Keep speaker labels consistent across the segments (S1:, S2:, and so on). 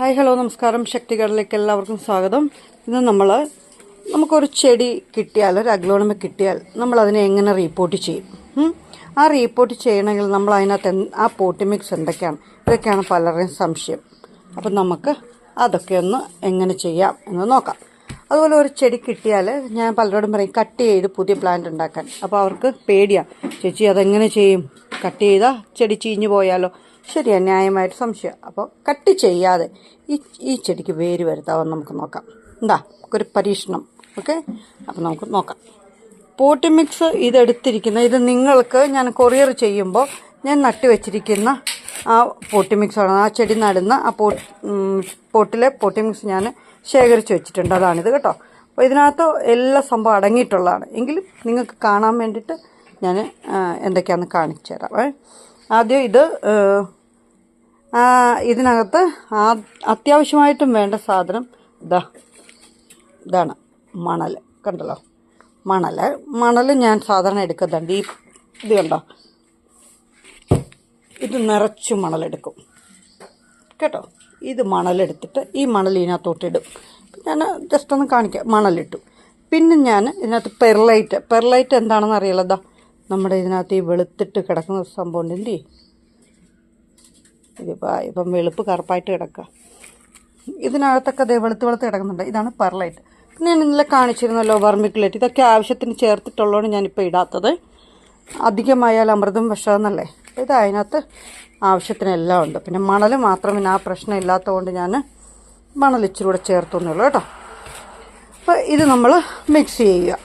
S1: Hi hello നമസ്കാരം. ശക്തികളിലേക്ക് എല്ലാവർക്കും സ്വാഗതം. ഇന്ന് നമ്മൾ നമുക്കൊരു ചെടി കിട്ടിയാൽ ഒരു അഗ്ലോണമ കിട്ടിയാൽ നമ്മൾ അതിനെ എങ്ങനെ റീപ്പോർട്ട് ചെയ്യും? ആ റീപ്പോർട്ട് ചെയ്യണമെങ്കിൽ നമ്മൾ അതിനകത്ത് ആ പോട്ടി മിക്സ് എന്തൊക്കെയാണ്? ഇതൊക്കെയാണ് പലരുടെയും സംശയം. അപ്പം നമുക്ക് അതൊക്കെ ഒന്ന് എങ്ങനെ ചെയ്യാം എന്ന് നോക്കാം. അതുപോലെ ഒരു ചെടി കിട്ടിയാൽ ഞാൻ പലരോടും പറയും കട്ട് ചെയ്ത് പുതിയ പ്ലാന്റ് ഉണ്ടാക്കാൻ. അപ്പോൾ അവർക്ക് പേടിയാണ് ചേച്ചി അതെങ്ങനെ ചെയ്യും? കട്ട് ചെയ്താൽ ചെടി ചീഞ്ഞു പോയാലോ? ശരിയാ ന്യായമായിട്ട് സംശയം. അപ്പോൾ കട്ട് ചെയ്യാതെ ഈ ഈ ചെടിക്ക് വേര് വരുത്താമെന്ന് നമുക്ക് നോക്കാം. എന്താ ഒരു പരീക്ഷണം. ഓക്കെ? അപ്പോൾ നമുക്ക് നോക്കാം. പോട്ടി മിക്സ് ഇതെടുത്തിരിക്കുന്ന ഇത് നിങ്ങൾക്ക് ഞാൻ കൊറിയർ ചെയ്യുമ്പോൾ ഞാൻ നട്ടു വെച്ചിരിക്കുന്ന ആ പോട്ടി മിക്സാണ് ആ ചെടി നടുന്ന ആ പോ പോട്ടിലെ പോട്ടി മിക്സ് ഞാൻ ശേഖരിച്ച് വെച്ചിട്ടുണ്ട്. അതാണിത് കേട്ടോ. അപ്പോൾ ഇതിനകത്ത് എല്ലാ സംഭവം അടങ്ങിയിട്ടുള്ളതാണ്. എങ്കിലും നിങ്ങൾക്ക് കാണാൻ വേണ്ടിയിട്ട് ഞാൻ എന്തൊക്കെയാണെന്ന് കാണിച്ചു തരാം. ആദ്യം ഇത് ഇതിനകത്ത് അത്യാവശ്യമായിട്ടും വേണ്ട സാധനം ഇതാ ഇതാണ് മണൽ കണ്ടല്ലോ? മണൽ മണൽ ഞാൻ സാധാരണ എടുക്കുന്നുണ്ട്. ഈ ഇത് കണ്ടോ? ഇത് നിറച്ച് മണലെടുക്കും. കേട്ടോ? ഇത് മണലെടുത്തിട്ട് ഈ മണൽ ഇതിനകത്തോട്ടിടും ഞാൻ ജസ്റ്റ് ഒന്ന് കാണിക്കാം. മണലിട്ടു. പിന്നെ ഞാൻ ഇതിനകത്ത് പെർലൈറ്റ്. പെർലൈറ്റ് എന്താണെന്ന് അറിയാലോ നമ്മുടെ ഇതിനകത്ത് ഈ വെളുത്തിട്ട് കിടക്കുന്ന സംഭവം ഉണ്ടല്ലേ? ഇതിപ്പോൾ ഇപ്പം വെളുപ്പ് കറുപ്പായിട്ട് കിടക്കുക ഇതിനകത്തൊക്കെ അതേ വെളുത്ത് വെളുത്ത് കിടക്കുന്നുണ്ട്. ഇതാണ് പെർലൈറ്റ് പിന്നെ ഞാൻ ഇന്നലെ കാണിച്ചിരുന്നല്ലോ വർമിക്കുലേറ്റ് ഇതൊക്കെ ആവശ്യത്തിന് ചേർത്തിട്ടുള്ളതാണ് ഞാനിപ്പോൾ ഇടാത്തത്. അധികമായാൽ അമൃതം വിഷമെന്നല്ലേ. ഇത് അതിനകത്ത് ആവശ്യത്തിനെല്ലാം ഉണ്ട്. പിന്നെ മണൽ മാത്രം പിന്നെ ആ പ്രശ്നം ഇല്ലാത്തതുകൊണ്ട് ഞാൻ മണൽ ഇച്ചിരി കൂടെ ചേർത്തുന്നുള്ളൂ കേട്ടോ. അപ്പോൾ ഇത് നമ്മൾ മിക്സ് ചെയ്യുക.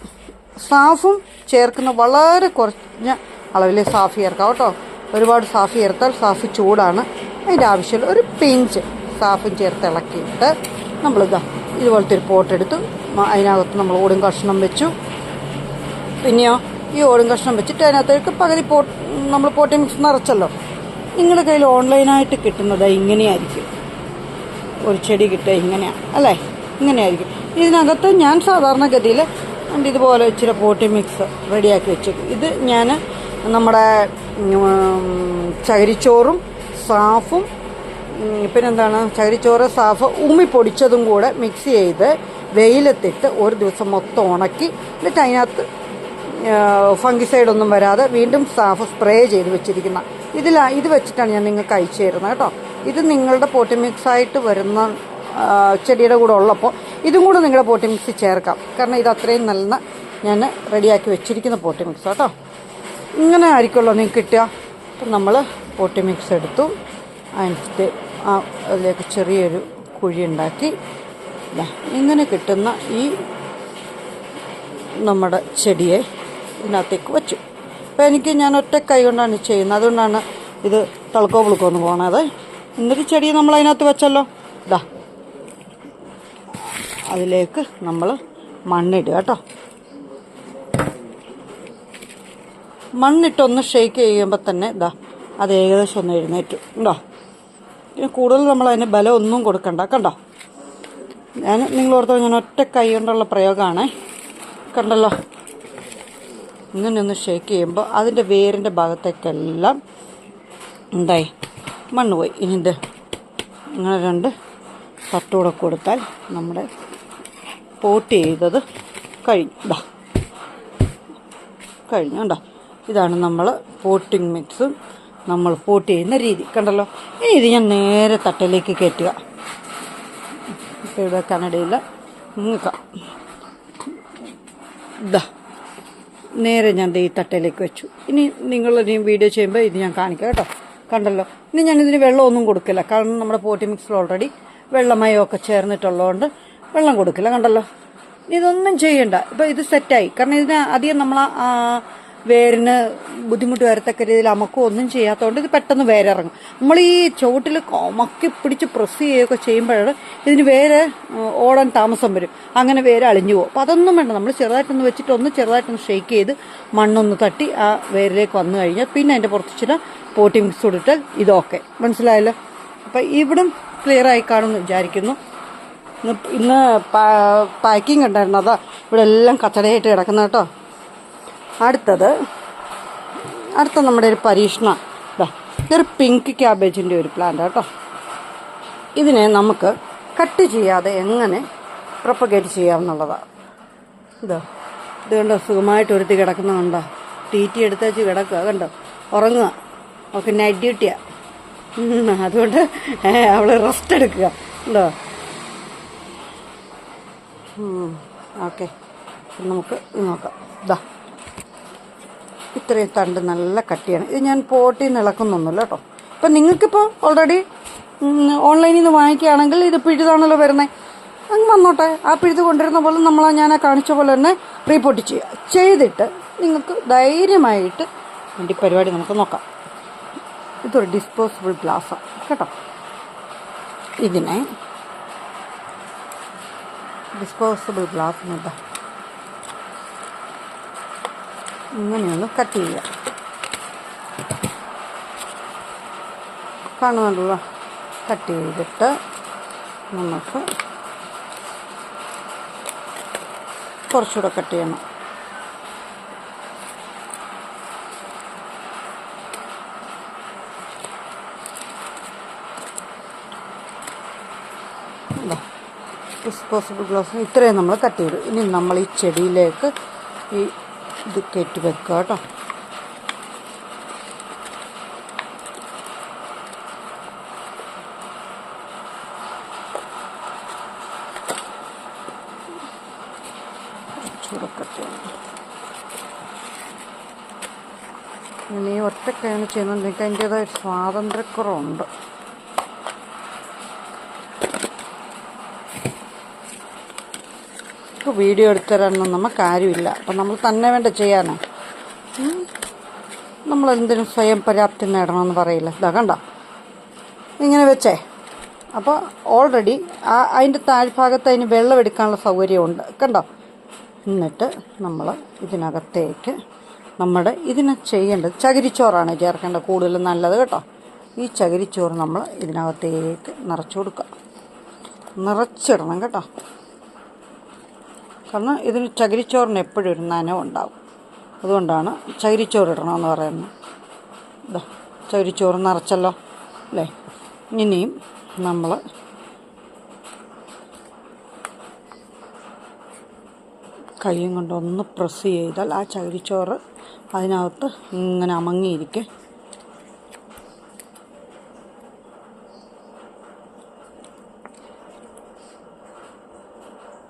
S1: സാഫും ചേർക്കുന്ന വളരെ കുറഞ്ഞ അളവിൽ സാഫ് ചേർക്കാം കേട്ടോ. ഒരുപാട് സാഫ് ചേർത്താൽ സാഫ് ചൂടാണ്. അതിന്റെ ആവശ്യമില്ല ഒരു പിഞ്ച് സാഫും ചേർത്ത് ഇളക്കിയിട്ട് നമ്മളിതാ ഇതുപോലത്തെ ഒരു പോട്ടെടുത്തു അതിനകത്ത് നമ്മൾ ഓടും കഷ്ണം വെച്ചു. പിന്നെയോ ഈ ഓടും കഷ്ണം വെച്ചിട്ട് അതിനകത്തേക്ക് പകുതി പോ നമ്മൾ പോട്ടി മിക്സ് നിറച്ചല്ലോ. നിങ്ങളുടെ കയ്യിൽ ഓൺലൈനായിട്ട് കിട്ടുന്നത് ഇങ്ങനെയായിരിക്കും. ഒരു ചെടി കിട്ടുക ഇങ്ങനെയാണ് അല്ലേ? ഇങ്ങനെയായിരിക്കും. ഇതിനകത്ത് ഞാൻ സാധാരണഗതിയിൽ ഉണ്ട് ഇതുപോലെ ഇച്ചിരി പോട്ടി മിക്സ് റെഡിയാക്കി വെച്ചേക്കും. ഇത് ഞാൻ നമ്മുടെ ചകിരിച്ചോറും സാഫും പിന്നെന്താണ് ചകിരിച്ചോറ് സാഫ് ഉമ്മി പൊടിച്ചതും കൂടെ മിക്സ് ചെയ്ത് വെയിലത്തിട്ട് ഒരു ദിവസം മൊത്തം ഉണക്കി എന്നിട്ട് അതിനകത്ത് ഫംഗിസൈഡൊന്നും വരാതെ വീണ്ടും സാഫ് സ്പ്രേ ചെയ്ത് വെച്ചിരിക്കുന്ന. ഇതിലാ ഇത് വെച്ചിട്ടാണ് ഞാൻ നിങ്ങൾക്ക് അയച്ചു തരുന്നത് കേട്ടോ. ഇത് നിങ്ങളുടെ പോട്ടി മിക്സ് ആയിട്ട് വരുന്ന ചെടിയുടെ കൂടെ ഉള്ളപ്പോൾ ഇതും കൂടെ നിങ്ങളുടെ പോട്ടി മിക്സ് ചേർക്കാം. കാരണം ഇത് അത്രയും നല്ല ഞാൻ റെഡിയാക്കി വെച്ചിരിക്കുന്ന പോട്ടി മിക്സ് കേട്ടോ ഇങ്ങനെ ആയിരിക്കുമല്ലോ നിങ്ങൾക്ക് കിട്ടുക. അപ്പം നമ്മൾ പോട്ടി മിക്സ് എടുത്തു. അതിനകത്ത് ആ അതിലേക്ക് ചെറിയൊരു കുഴി ഉണ്ടാക്കി. ഇങ്ങനെ കിട്ടുന്ന ഈ നമ്മുടെ ചെടിയെ ഇതിനകത്തേക്ക് വെച്ചു. അപ്പോൾ എനിക്ക് ഞാൻ ഒറ്റ കൈ കൊണ്ടാണ് ചെയ്യുന്നത്. അതുകൊണ്ടാണ് ഇത് തളക്കോ പുളുക്കോന്ന് പോണത്. എന്നിട്ട് ചെടി നമ്മൾ അതിനകത്ത് വെച്ചല്ലോ? ഇതാ അതിലേക്ക് നമ്മൾ മണ്ണിടുക കേട്ടോ. മണ്ണിട്ടൊന്ന് ഷെയ്ക്ക് ചെയ്യുമ്പോൾ തന്നെ ഇതാ അത് ഏകദേശം ഒന്ന് എഴുന്നേറ്റു. ഉണ്ടോ? പിന്നെ കൂടുതൽ നമ്മൾ അതിന് ബലം ഒന്നും കൊടുക്കണ്ട കണ്ടോ? ഞാൻ നിങ്ങൾ ഓർത്തോ ഞാൻ ഒറ്റ കൈ കൊണ്ടുള്ള പ്രയോഗമാണ് കണ്ടല്ലോ? ഇങ്ങനെ ഒന്ന് ഷേക്ക് ചെയ്യുമ്പോൾ അതിന്റെ വേരിന്റെ ഭാഗത്തേക്കെല്ലാം എന്തായി? മണ്ണ് പോയി. ഇനി ഇത് ഇങ്ങനെ രണ്ട് തട്ടുകൂടെ കൊടുത്താൽ നമ്മുടെ പോട്ട് ചെയ്തത് കഴിഞ്ഞു. ഇതാ കഴിഞ്ഞു കണ്ടോ? ഇതാണ് നമ്മൾ പോട്ടിംഗ് മിക്സ് നമ്മൾ പോട്ട് ചെയ്യുന്ന രീതി. കണ്ടല്ലോ? ഇനി ഇത് ഞാൻ നേരെ തട്ടിലേക്ക് കയറ്റുക ഇവിടെ കനഡയിൽ നിൽക്കാം ഇതാ നേരെ ഞാൻ ഈ തട്ടയിലേക്ക് വെച്ചു. ഇനി നിങ്ങൾ ഇനി വീഡിയോ ചെയ്യുമ്പോൾ ഇത് ഞാൻ കാണിക്കാം കേട്ടോ. കണ്ടല്ലോ? ഇനി ഞാൻ വെള്ളമൊന്നും കൊടുക്കില്ല. കാരണം നമ്മുടെ പോട്ടി മിക്സിൽ ഓൾറെഡി വെള്ളമയമൊക്കെ ചേർന്നിട്ടുള്ളതുകൊണ്ട് വെള്ളം കൊടുക്കില്ല കണ്ടല്ലോ? ഇതൊന്നും ചെയ്യണ്ട. ഇപ്പൊ ഇത് സെറ്റായി. കാരണം ഇതിന് അധികം നമ്മൾ വേരിന് ബുദ്ധിമുട്ട് വരത്തക്ക രീതിയിൽ അമക്കോ ഒന്നും ചെയ്യാത്തതുകൊണ്ട് ഇത് പെട്ടെന്ന് വേരിറങ്ങും. നമ്മൾ ഈ ചുവട്ടിൽ മക്കി പിടിച്ച് പ്രസ് ചെയ്യുകയൊക്കെ ചെയ്യുമ്പോഴാണ് ഇതിന് വേര് ഓടാൻ താമസം വരും. അങ്ങനെ വേര് അളിഞ്ഞു പോകും. അപ്പം അതൊന്നും വേണ്ട. നമ്മൾ ചെറുതായിട്ടൊന്ന് വെച്ചിട്ട് ഒന്ന് ചെറുതായിട്ടൊന്ന് ഷെയ്ക്ക് ചെയ്ത് മണ്ണൊന്ന് തട്ടി ആ വേരിലേക്ക് വന്നു കഴിഞ്ഞാൽ പിന്നെ അതിന്റെ പുറത്ത് ചില പോട്ടി മിക്സ് കൊടുത്തിട്ട് ഇതൊക്കെ. മനസ്സിലായല്ലോ? അപ്പം ഇവിടും ക്ലിയർ ആയി കാണുമെന്ന് വിചാരിക്കുന്നു. ഇന്ന് ഇന്ന് പാക്കിംഗ് ഉണ്ടായിരുന്നു. അതാ ഇവിടെ എല്ലാം കച്ചടയായിട്ട് കിടക്കുന്ന കേട്ടോ. അടുത്തത് അടുത്ത നമ്മുടെ ഒരു പരീക്ഷണ ഇതാ ഇതൊരു പിങ്ക് ക്യാബേജിന്റെ ഒരു പ്ലാന്റ് കേട്ടോ. ഇതിനെ നമുക്ക് കട്ട് ചെയ്യാതെ എങ്ങനെ പ്രൊപ്പഗേറ്റ് ചെയ്യാമെന്നുള്ളതാണ് ഇതോ ഇത് കണ്ടോ സുഖമായിട്ട് ഒരുത്തി കിടക്കുന്ന കണ്ടോ? തീറ്റി എടുത്തേച്ച് കിടക്കുക കണ്ടോ? ഉറങ്ങുക അവൾക്ക് നൈറ്റ് ഡ്യൂട്ടിയാണ് അതുകൊണ്ട് അവൾ റെസ്റ്റ് എടുക്കുക. ഉണ്ടോ ഓക്കെ. നമുക്ക് നോക്കാം. ഇതാ ഇത്രയും തണ്ട് നല്ല കട്ടിയാണ്. ഇത് ഞാൻ പോട്ടി നിളക്കുന്നൊന്നുമില്ല കേട്ടോ. ഇപ്പം നിങ്ങൾക്കിപ്പോൾ ഓൾറെഡി ഓൺലൈനിൽ നിന്ന് വാങ്ങിക്കുകയാണെങ്കിൽ ഇത് പിഴുതാണല്ലോ വരുന്നത് അങ്ങ് വന്നോട്ടെ. ആ പിഴുത് കൊണ്ടിരുന്ന പോലെ നമ്മൾ ഞാൻ ആ കാണിച്ച പോലെ തന്നെ റീപോർട്ട് ചെയ്യുക. ചെയ്തിട്ട് നിങ്ങൾക്ക് ധൈര്യമായിട്ട് വേണ്ടി പരിപാടി നമുക്ക് നോക്കാം. ഇതൊരു ഡിസ്പോസിബിൾ ഗ്ലാസ്സാണ് കേട്ടോ. ഇതിനെ ഡിസ്പോസിബിൾ ഗ്ലാസ്സിനിതാ ഇങ്ങനെയൊന്ന് കട്ട് ചെയ്യുക. കാണുന്നുണ്ടല്ലോ കട്ട് ചെയ്തിട്ട് നമുക്ക് കുറച്ചുകൂടെ കട്ട് ചെയ്യണം. ഡിസ്പോസിബിൾ ഗ്ലാസ് ഇത്രയും നമ്മൾ കട്ട് ചെയ്തു. ഇനി നമ്മൾ ഈ ചെടിയിലേക്ക് ഈ ഇത് കയറ്റി വെക്കുക കേട്ടോ. ഈ ഒറ്റക്കയാണ് ചെയ്യുന്നത് നിങ്ങൾക്ക് അതിന്റേതായ സ്വാതന്ത്ര്യക്കുറവുണ്ട്. നമുക്ക് വീഡിയോ എടുത്തരാനൊന്നും നമുക്ക് ആരുമില്ല അപ്പം നമ്മൾ തന്നെ വേണ്ട ചെയ്യാനോ. നമ്മൾ എന്തിനും സ്വയം പര്യാപ്തി നേടണമെന്ന് പറയില്ല. ഇതാ കണ്ട? ഇങ്ങനെ വെച്ചേ. അപ്പോൾ ഓൾറെഡി ആ അതിന്റെ താഴ്ഭാഗത്ത് അതിന് വെള്ളം എടുക്കാനുള്ള സൗകര്യമുണ്ട്. കണ്ടോ? എന്നിട്ട് നമ്മൾ ഇതിനകത്തേക്ക് നമ്മുടെ ഇതിനെ ചെയ്യേണ്ടത് ചകിരിച്ചോറാണ് ചേർക്കേണ്ടത് കൂടുതലും നല്ലത് കേട്ടോ. ഈ ചകിരിച്ചോറ് നമ്മൾ ഇതിനകത്തേക്ക് നിറച്ചു കൊടുക്കുക. നിറച്ചിടണം കേട്ടോ. കാരണം ഇതിന് ചകിരിച്ചോറിന് എപ്പോഴും ഒരു നനവ് ഉണ്ടാവും. അതുകൊണ്ടാണ് ചകിരിച്ചോറ് ഇടണമെന്ന് പറയുന്നത്. ഇതാ ചകിരിച്ചോറ് നിറച്ചല്ലോ അല്ലേ? ഇനിയും നമ്മൾ കൈയും കൊണ്ടൊന്ന് പ്രസ് ചെയ്താൽ ആ ചകിരിച്ചോറ് അതിനകത്ത് ഇങ്ങനെ അമങ്ങിയിരിക്കും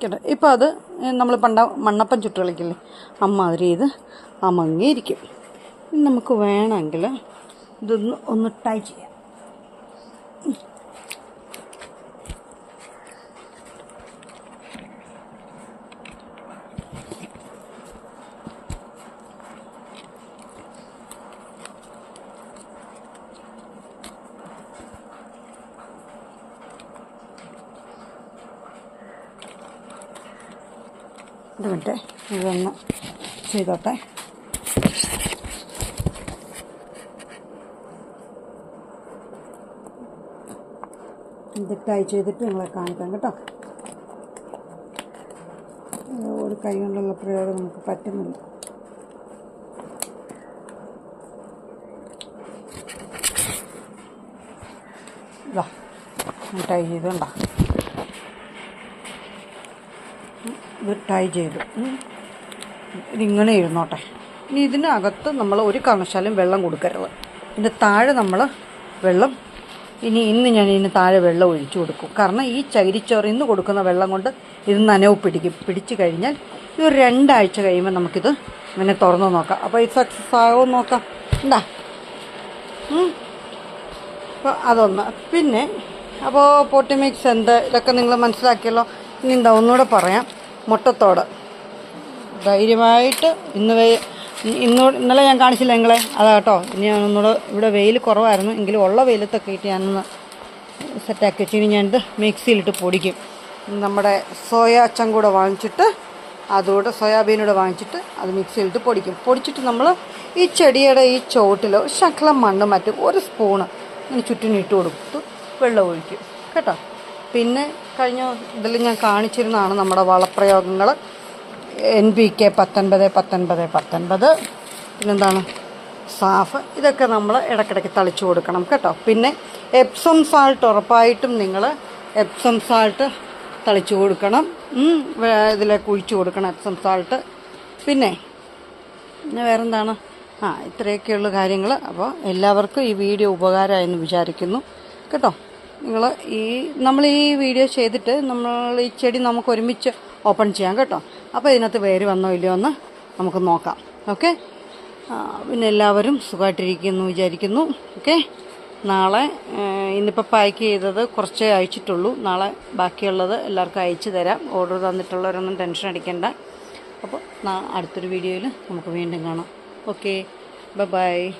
S1: കേട്ടോ ഇപ്പം അത് നമ്മൾ പണ്ട മണ്ണപ്പം ചുട്ട് കളിക്കില്ലേ അമ്മാതിരി ഇത് അമങ്ങിയിരിക്കും. നമുക്ക് വേണമെങ്കിൽ ഇതൊന്ന് ഒന്ന് ടൈ ചെയ്യാം. വിട്ടെ ഇതൊന്ന് ചെയ്തോട്ടെ. ടൈ ചെയ്തിട്ട് നിങ്ങളെ കാണിക്കാം കേട്ടോ. ഒരു കൈ കൊണ്ടുള്ള പ്രയോഗം നമുക്ക് പറ്റുന്നില്ല. ഇതാ ടൈ ചെയ്തുണ്ടോ. ഇത് ടൈ ചെയ്തു. ഇതിങ്ങനെ ഇരുന്നോട്ടെ. ഇനി ഇതിനകത്ത് നമ്മൾ ഒരു കാരണശാലും വെള്ളം കൊടുക്കരുത്. ഇതിന്റെ താഴെ നമ്മൾ വെള്ളം ഇനി ഇന്ന് ഞാൻ ഇതിന് താഴെ വെള്ളം ഒഴിച്ചു കൊടുക്കും. കാരണം ഈ ചകിരിച്ചോറ് ഇന്ന് കൊടുക്കുന്ന വെള്ളം കൊണ്ട് ഇത് നനവ് പിടിക്കും. പിടിച്ചു കഴിഞ്ഞാൽ ഇത് രണ്ടാഴ്ച കഴിയുമ്പോൾ നമുക്കിത് ഇങ്ങനെ തുറന്ന് നോക്കാം. അപ്പോൾ ഇത് സക്സസ് ആകുമോ നോക്കാം. എന്താ അപ്പോൾ അതൊന്ന്. പിന്നെ അപ്പോൾ പോട്ടിമിക്സ് എന്ത്? ഇതൊക്കെ നിങ്ങൾ മനസ്സിലാക്കിയല്ലോ. ഇനി എന്താ ഒന്നുകൂടെ പറയാം. മുട്ടത്തോട്. ധൈര്യമായിട്ട് ഇന്ന് വെ ഇന്ന് ഇന്നലെ ഞാൻ കാണിച്ചില്ല നിങ്ങളെ. അതാ കേട്ടോ. ഇനി ഞാനൊന്നുകൂടെ ഇവിടെ വെയിൽ കുറവായിരുന്നു. എങ്കിലും ഉള്ള വെയിലത്തൊക്കെ ഇട്ട് ഞാനൊന്ന് സെറ്റാക്കി വെച്ച്. ഇനി ഞാനിത് മിക്സിയിലിട്ട് പൊടിക്കും. നമ്മുടെ സോയ കൂടെ വാങ്ങിച്ചിട്ട് അതുകൂടെ സോയാബീനൂടെ വാങ്ങിച്ചിട്ട് അത് മിക്സിയിലിട്ട് പൊടിക്കും. പൊടിച്ചിട്ട് നമ്മൾ ഈ ചെടിയുടെ ഈ ചുവട്ടിൽ ശക്ലം മണ്ണ് മറ്റും ഒരു സ്പൂണ് ഇങ്ങനെ ചുറ്റിനിട്ട് കൊടുത്ത് വെള്ളം ഒഴിക്കും. കേട്ടോ? പിന്നെ കഴിഞ്ഞ ഇതിൽ ഞാൻ കാണിച്ചിരുന്നതാണ് നമ്മുടെ വളപ്രയോഗങ്ങൾ എൻ പി കെ പത്തൊൻപത് പത്തൊൻപത് പത്തൊൻപത്. പിന്നെന്താണ്? സാഫ്. ഇതൊക്കെ നമ്മൾ ഇടയ്ക്കിടയ്ക്ക് തളിച്ചു കൊടുക്കണം കേട്ടോ. പിന്നെ എപ്സം സാൾട്ട് ഉറപ്പായിട്ടും നിങ്ങൾ എപ്സം സാൾട്ട് തളിച്ചു കൊടുക്കണം. ഇതിലേക്ക് ഒഴിച്ചു കൊടുക്കണം എപ്സം സാൾട്ട്. പിന്നെ പിന്നെ വേറെന്താണ്? ആ ഇത്രയൊക്കെയുള്ള കാര്യങ്ങൾ അപ്പോൾ എല്ലാവർക്കും ഈ വീഡിയോ ഉപകാരമായെന്ന് വിചാരിക്കുന്നു. കേട്ടോ. നിങ്ങൾ ഈ നമ്മൾ ഈ വീഡിയോ ചെയ്തിട്ട് നമ്മൾ ഈ ചെടി നമുക്ക് ഒരുമിച്ച് ഓപ്പൺ ചെയ്യാം കേട്ടോ. അപ്പോൾ ഇതിനകത്ത് വേര് വന്നോ ഇല്ലയോ എന്ന് നമുക്ക് നോക്കാം. ഓക്കെ? പിന്നെ എല്ലാവരും സുഖമായിട്ടിരിക്കുന്നു വിചാരിക്കുന്നു. ഓക്കെ? നാളെ ഇന്നിപ്പോൾ പാക്ക് ചെയ്തത് കുറച്ചേ അയച്ചിട്ടുള്ളൂ. നാളെ ബാക്കിയുള്ളത് എല്ലാവർക്കും അയച്ചു തരാം. ഓർഡർ തന്നിട്ടുള്ളവരൊന്നും ടെൻഷൻ അടിക്കേണ്ട. അപ്പോൾ അടുത്തൊരു വീഡിയോയിൽ നമുക്ക് വീണ്ടും കാണാം. ഓക്കെ? ബൈ.